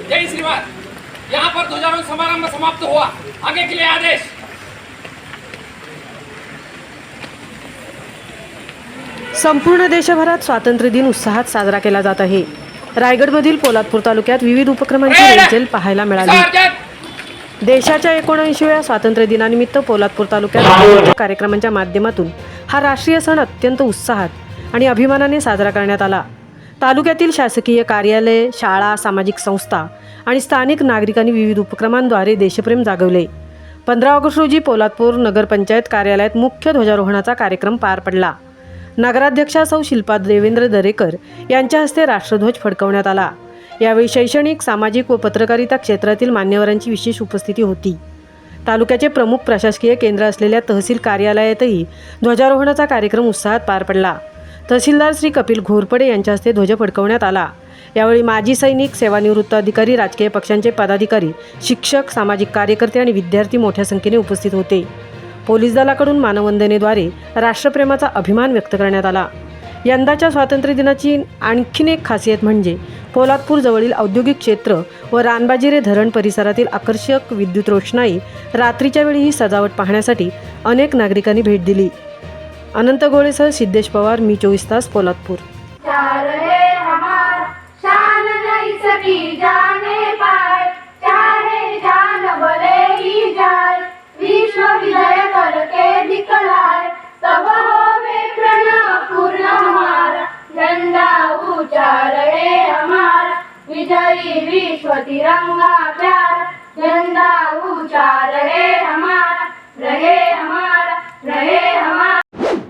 जय श्रीमान यहाँ पर ध्वजारोहण समारंभ समाप्त हुआ। आगे के लिए आदेश। संपूर्ण देशभरात स्वातंत्र्य दिन उत्साहात साजरा केला जात आहे. रायगडमधील पोलादपूर तालुक्यात विविध उपक्रमांची रेलचेल पाहायला मिळाली. देशाच्या एकोणऐंशीव्या स्वातंत्र्य दिनानिमित्त पोलादपूर तालुक्यात विविध कार्यक्रमांच्या माध्यमातून हा राष्ट्रीय सण अत्यंत उत्साहात आणि अभिमानाने साजरा करण्यात आला. तालुक्यातील शासकीय कार्यालय शाळा सामाजिक संस्था आणि स्थानिक नागरिकांनी विविध उपक्रमांद्वारे देशप्रेम जागवले. पंधरा ऑगस्ट रोजी पोलादपूर नगरपंचायत कार्यालयात मुख्य ध्वजारोहणाचा कार्यक्रम पार पडला. नगराध्यक्षा सौ शिल्पा देवेंद्र दरेकर यांच्या हस्ते राष्ट्रध्वज फडकवण्यात आला. यावेळी शैक्षणिक सामाजिक व पत्रकारिता क्षेत्रातील मान्यवरांची विशेष उपस्थिती होती. तालुक्याचे प्रमुख प्रशासकीय केंद्र असलेल्या तहसील कार्यालयातही ध्वजारोहणाचा कार्यक्रम उत्साहात पार पडला. तहसीलदार श्री कपिल घोरपडे यांच्या हस्ते ध्वज फडकवण्यात आला. यावेळी माजी सैनिक सेवानिवृत्त अधिकारी राजकीय पक्षांचे पदाधिकारी शिक्षक सामाजिक कार्यकर्ते आणि विद्यार्थी मोठ्या संख्येने उपस्थित होते. पोलीस दलाकडून मानवंदनेद्वारे राष्ट्रप्रेमाचा अभिमान व्यक्त करण्यात आला. यंदाच्या स्वातंत्र्य दिनाची आणखीन एक खासियत म्हणजे पोलादपूर जवळील औद्योगिक क्षेत्र व रानबाजिरे धरण परिसरातील आकर्षक विद्युत रोषणाई रात्रीच्या वेळी ही सजावट पाहण्यासाठी अनेक नागरिकांनी भेट दिली. अनंत गोळेसह सिद्धेश पवार मी चोवीस तास पोलादपूर. चार है हमार प्यार नहीं सकी जाने